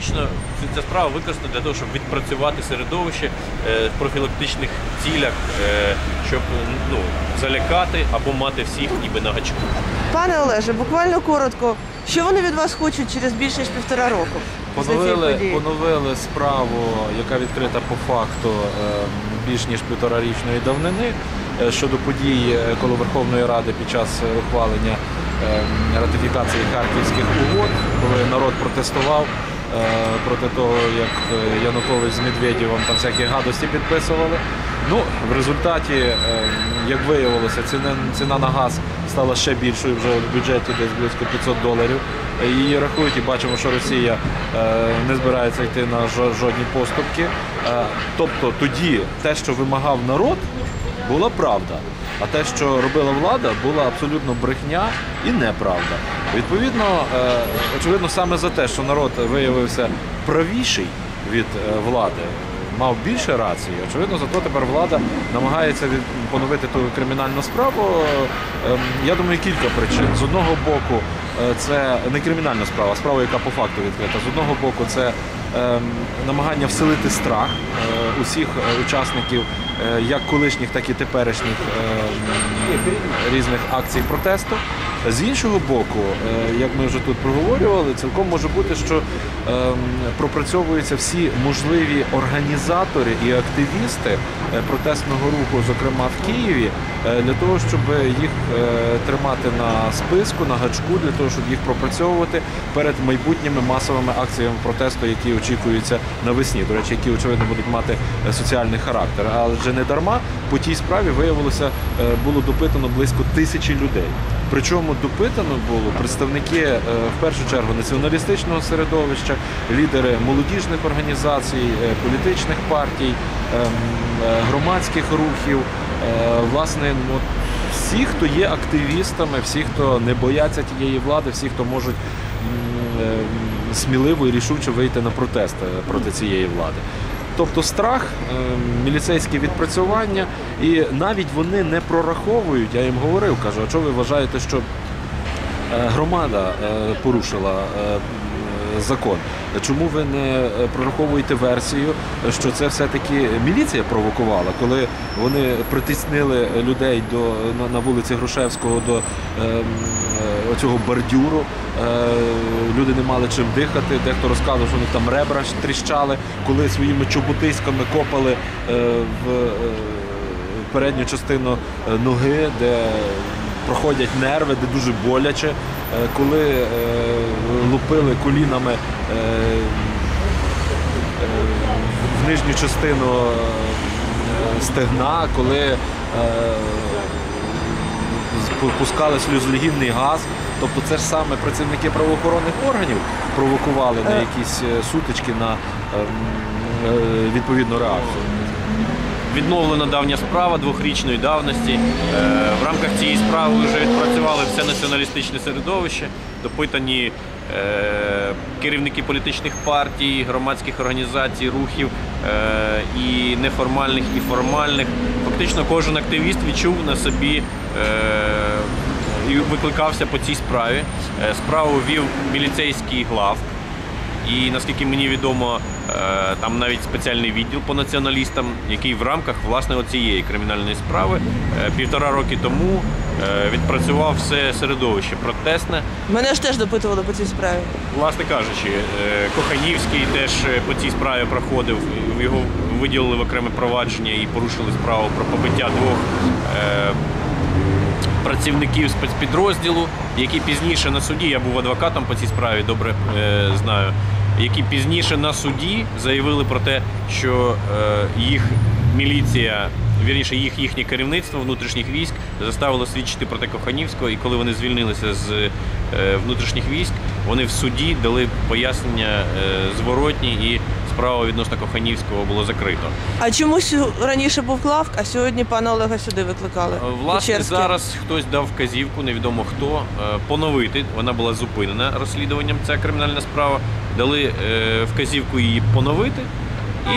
фактично ця- справа використана для того, щоб відпрацювати середовище е, в профілактичних цілях, е, щоб ну, залякати або мати всіх ніби на гачку. Пане Олеже, буквально коротко, що вони від вас хочуть через більше ніж півтора року? Поновили, поновили справу, яка відкрита по факту е, більш ніж півторарічної давнини е, щодо подій коло Верховної Ради під час ухвалення е, ратифікації Харківських угод, коли народ протестував проти того, як е, Янукович з Медведєвим там всякі гадості підписували. Ну, в результаті, е, як виявилося, ціна, ціна на газ стала ще більшою вже в бюджеті десь близько 500 доларів. Її рахують і бачимо, що Росія е, не збирається йти на жо- жодні поступки. Е, тобто тоді те, що вимагав народ, була правда. А те, що робила влада, була абсолютно брехня і неправда. Відповідно, е, очевидно, саме за те, що народ виявився правіший від е, влади, мав більше рації. Очевидно, зато тепер влада намагається поновити ту кримінальну справу. Ем, Я думаю, кілька причин. З одного боку, е, це не кримінальна справа, а справа, яка по факту відкрита. З одного боку, це ем, намагання вселити страх усіх учасників, як колишніх, так і теперішніх ем, різних акцій протесту. З іншого боку, е, як ми вже тут проговорювали, цілком може бути, що ем, пропрацьовуються всі можливі організатори і активісти е, протестного руху, зокрема в Києві, е, для того, щоб їх тримати на списку, на гачку, для того, щоб їх пропрацьовувати перед майбутніми масовими акціями протесту, які очікуються навесні. До речі, які очевидно будуть мати соціальний характер. Адже не дарма по тій справі виявилося, було допитано близько тисячі людей. Причому допитано було представники е, в першу чергу націоналістичного середовища, лідери молодіжних організацій, е, політичних партій, ем, е, громадських рухів. Власне, ну, всі, хто є активістами, всі, хто не бояться тієї влади, всі, хто можуть сміливо і рішуче вийти на протест проти цієї влади. Тобто страх, е, міліцейське відпрацювання, і навіть вони не прораховують. Я їм говорив, кажу, а чого ви вважаєте, що е, громада е, порушила закон? Чому ви не е, прораховуєте версію, що це все-таки міліція провокувала, коли вони притиснили людей до на, на вулиці Грушевського до е, е, бордюру? Е, люди не мали чим дихати. Дехто розказував, що них там ребра тріщали, коли своїми чоботиськами копали е, в е, передню частину ноги, де проходять нерви, де дуже боляче, коли лупили колінами е, е, в нижню частину е, стегна, коли е, пускали сльозогінний газ. Тобто це ж саме працівники правоохоронних органів провокували на якісь сутички на ем, е, відповідну реакцію. Відновлена давня справа двохрічної давності. В рамках цієї справи вже відпрацювали все націоналістичне середовище, допитані керівники політичних партій, громадських організацій, рухів е, і неформальних, і формальних. Фактично кожен активіст відчув на собі. е, І викликався по цій справі. Е, Справу вів міліцейський глав. І наскільки мені відомо, е, там навіть спеціальний відділ по націоналістам, який в рамках власне цієї кримінальної справи е, півтора роки тому е, відпрацював все середовище протестне. Мене ж теж допитували по цій справі. Власне кажучи, Коханівський теж по цій справі проходив. Його виділили в окреме провадження і порушили справу про побиття двох працівників спецпідрозділу, які пізніше на суді, я був адвокатом по цій справі, добре е, знаю, які пізніше на суді заявили про те, що е, їх міліція, вірніше, їх їхнє керівництво внутрішніх військ заставило свідчити проти Коханівського, і коли вони звільнилися з е, внутрішніх військ, вони в суді дали пояснення е, зворотні і справа відносно Коханівського було закрито. А чомусь раніше був Клавк, а сьогодні пана Олега сюди викликали? Е, Власне, зараз хтось дав вказівку, невідомо хто, е, поновити. Вона була зупинена розслідуванням. Ця кримінальна справа. Дали е, вказівку її поновити.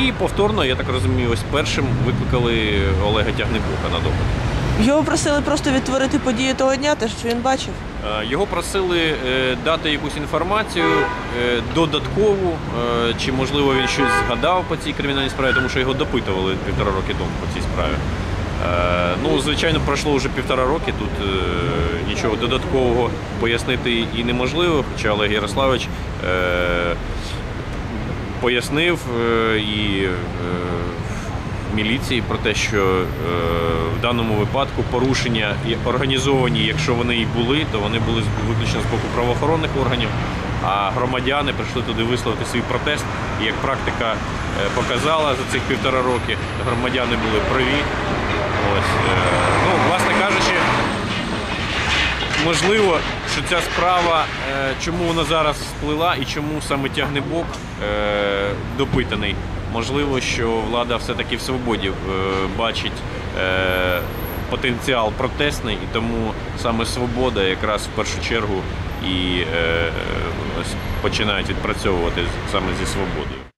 І повторно, я так розумію, ось першим викликали Олега Тягнебока на допит. Його просили просто відтворити події того дня, те, що він бачив. Е, Його просили е, дати якусь інформацію е, додаткову, чи можливо він щось згадав по цій кримінальній справі, тому що його допитували півтора роки тому по цій справі. Ну, звичайно, пройшло вже півтора роки. Тут нічого додаткового пояснити і неможливо, хоча Олег Ярославович пояснив і міліції про те, що е, в даному випадку порушення організовані, якщо вони і були, то вони були виключно з боку правоохоронних органів. А громадяни прийшли туди висловити свій протест. І як практика е, показала за цих півтора роки, громадяни були праві. Ось, е, ну, власне кажучи, можливо, що ця справа, е, чому вона зараз сплила і чому саме тягнебок е, допитаний. Можливо, що влада все-таки в свободі е, бачить е, потенціал протестний, і тому саме свобода якраз в першу чергу і е, починають відпрацьовувати саме зі свободою.